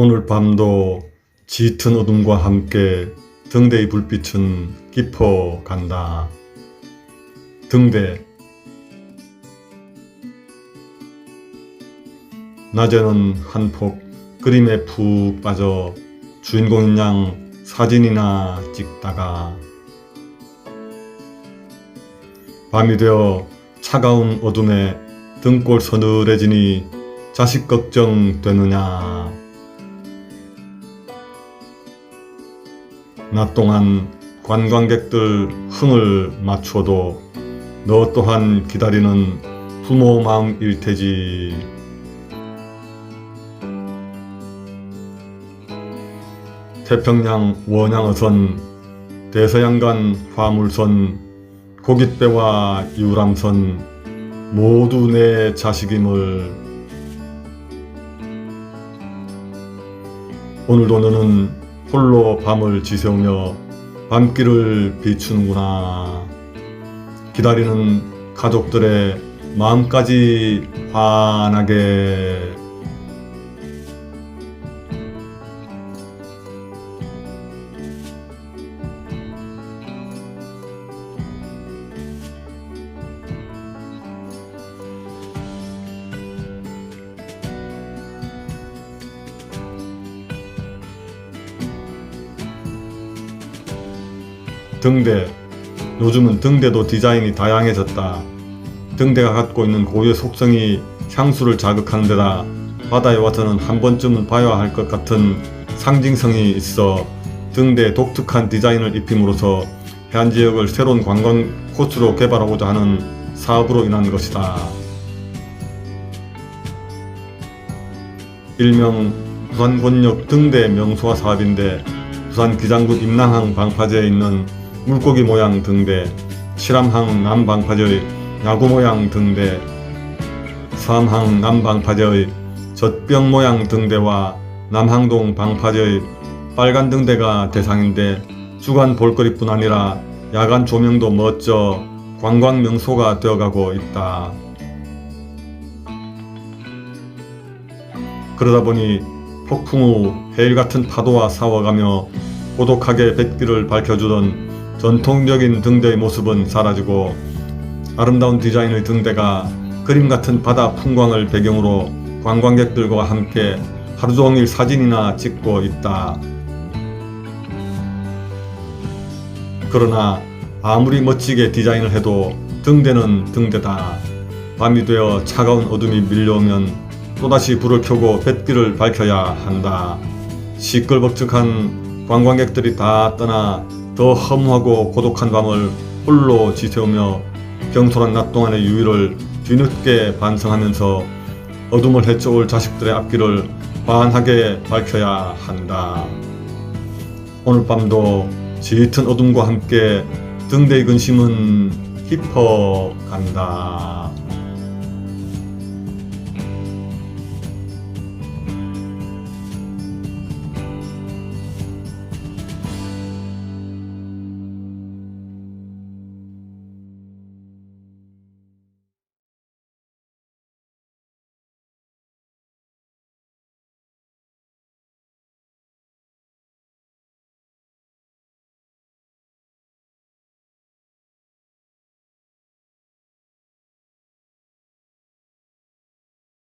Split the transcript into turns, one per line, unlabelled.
오늘 밤도 짙은 어둠과 함께 등대의 불빛은 깊어 간다. 등대 낮에는 한폭 그림에 푹 빠져 주인공인 양 사진이나 찍다가 밤이 되어 차가운 어둠에 등골 서늘해지니 자식 걱정 되느냐 낮 동안 관광객들 흥을 맞추어도 너 또한 기다리는 부모 마음일 테지. 태평양 원양어선, 대서양간 화물선, 고깃배와 유람선, 모두 내 자식임을. 오늘도 너는 홀로 밤을 지새우며 밤길을 비추는구나. 기다리는 가족들의 마음까지 환하게 등대 요즘은 등대도 디자인이 다양해졌다. 등대가 갖고 있는 고유의 속성이 향수를 자극하는 데다 바다에 와서는 한 번쯤은 봐야 할 것 같은 상징성이 있어 등대에 독특한 디자인을 입힘으로써 해안 지역을 새로운 관광 코스로 개발하고자 하는 사업으로 인한 것이다. 일명 부산권역 등대 명소화 사업인데 부산 기장군 임랑항 방파제에 있는 물고기 모양 등대, 칠암항 남방파제의 야구 모양 등대, 서암항 남방파제의 젖병 모양 등대와 남항동 방파제의 빨간 등대가 대상인데 주간 볼거리뿐 아니라 야간 조명도 멋져 관광 명소가 되어가고 있다. 그러다 보니 폭풍 후 해일 같은 파도와 싸워가며 고독하게 뱃길을 밝혀주던 전통적인 등대의 모습은 사라지고 아름다운 디자인의 등대가 그림 같은 바다 풍광을 배경으로 관광객들과 함께 하루 종일 사진이나 찍고 있다. 그러나 아무리 멋지게 디자인을 해도 등대는 등대다. 밤이 되어 차가운 어둠이 밀려오면 또다시 불을 켜고 뱃길을 밝혀야 한다. 시끌벅적한 관광객들이 다 떠나 더 허무하고 고독한 밤을 홀로 지새우며 경솔한 낮 동안의 유의를 뒤늦게 반성하면서 어둠을 헤쳐올 자식들의 앞길을 환하게 밝혀야 한다. 오늘 밤도 짙은 어둠과 함께 등대의 근심은 깊어 간다.